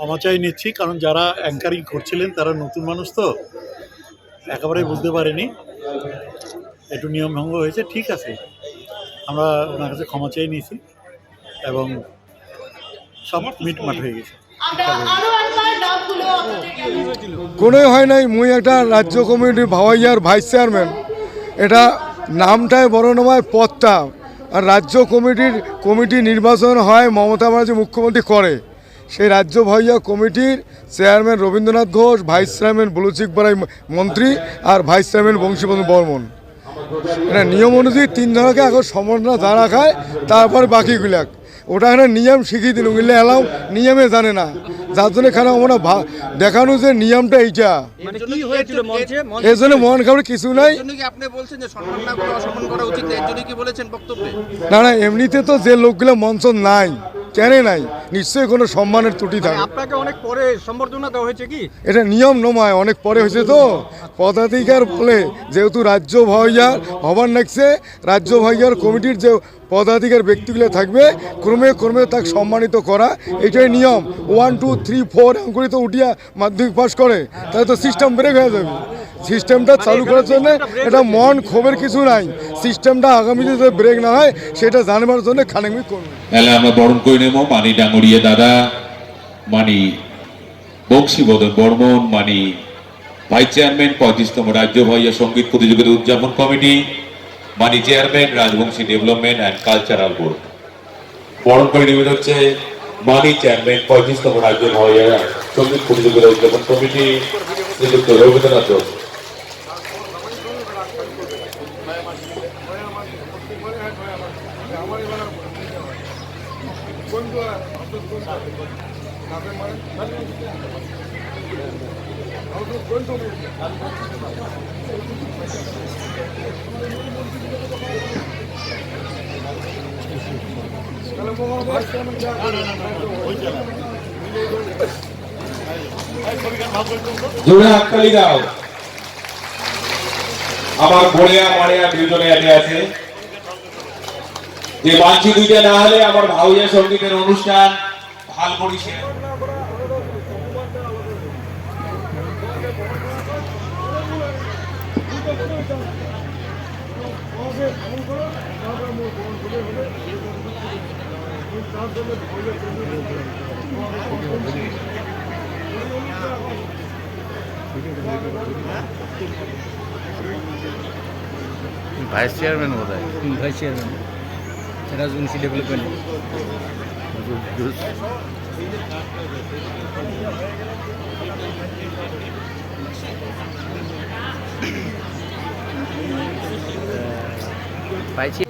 ক্ষমা চাই নিচ্ছি কারণ যারা অ্যাঙ্কারিং করছিলেন তারা নতুন মানুষ তো। একেবারেই বুঝতে পারেনি। একটু নিয়ম ভঙ্গ হয়েছে ঠিক আছে। আমরা ওনার কাছে ক্ষমা চাই নিয়েছি এবং সব মিটমাট হয়ে গেছে। কোনোই হয় নাই মুই একটা রাজ্য কমিটির ভাওয়াইয়ার ভাইস চেয়ারম্যান। এটা নামটাই বড় নয় পদটা। আর রাজ্য কমিটির কমিটি নির্বাচন হয় মমতা ব্যানার্জি মুখ্যমন্ত্রী করে। সেই রাজ্য ভাইয়া কমিটির chairman Rabindranath Ghosh vice chairman Buluchik Barai মন্ত্রী আর ভাইস চেয়ারম্যান বংশীবন্ধু বর্মন। এটা নিয়ম অনুযায়ী তিনজনকে এখন সম্বর্ধনা যা রাখায় তারপর বাকিগুলাক। ওটা এখানে নিয়ম শিখিয়ে দিল ওগুলো এলাও নিয়মে জানে না। যার জন্য এখানে আমরা দেখানো যে নিয়মটা এইটা। মানে এর জন্য মন খাবার কিছু নাই। না? না এমনিতে তো যে লোকগুলো মঞ্চ নাই। কেন নাই। নিশ্চয়ই কোনো সম্মানের ত্রুটি থাকে আপনাকে অনেক পরে সম্বর্ধনা দেওয়া হয়েছে কি? এটা নিয়ম নময় অনেক পরে হয়েছে তো। পদাধিকার বলে যেহেতু রাজ্য ভাইয়ার হবার নাকছে রাজ্য ভাইয়ার কমিটির যে পদাধিকার ব্যক্তিগুলো থাকবে ক্রমে ক্রমে তাকে সম্মানিত করা এটাই নিয়ম। ওয়ান টু থ্রি ফোর করে তো উঠিয়া মাধ্যমিক পাশ করে তাহলে তো সিস্টেম ব্রেক হয়ে যাবে। সিস্টেমটা চালু করার জন্য এটা মন ক্ষোভের কিছু নাই। সিস্টেমটা আগামীতে যাতে ব্রেক না হয় সেটা জানবার জন্য খানিক করবে। তাহলে আমরা বরণ করে নেব। মানি ডাঙরিয়া দাদা মানি বংশীবদন বর্মন মানি ভাইস চেয়ারম্যান পঁয়ত্রিশতম রাজ্য ভাইয়া সংগীত প্রতিযোগিতা উদযাপন committee money chairman Rajbanshi development and cultural board. বরণ করে নেবেন হচ্ছে মানি চেয়ারম্যান পঁয়ত্রিশতম রাজ্য ভাইয়া সংগীত প্রতিযোগিতা উদযাপন কমিটি শ্রীযুক্ত রবীন্দ্রনাথ ಒಂದು ಹೌದು ಕೊಂಡು જોડા અક્કલી ગાવ আমার বড়িয়া মারিয়া দুজনে এতে আছে। যে মানছি দুইটা না হলে আমার ভাউয়া সঙ্গীতের অনুষ্ঠান ভালো করিছে ভাইস চেয়ারম্যান বোধ হয় ভাইস চেয়ারম্যান রাজবংশী ডেভেলপমেন্ট পাইছি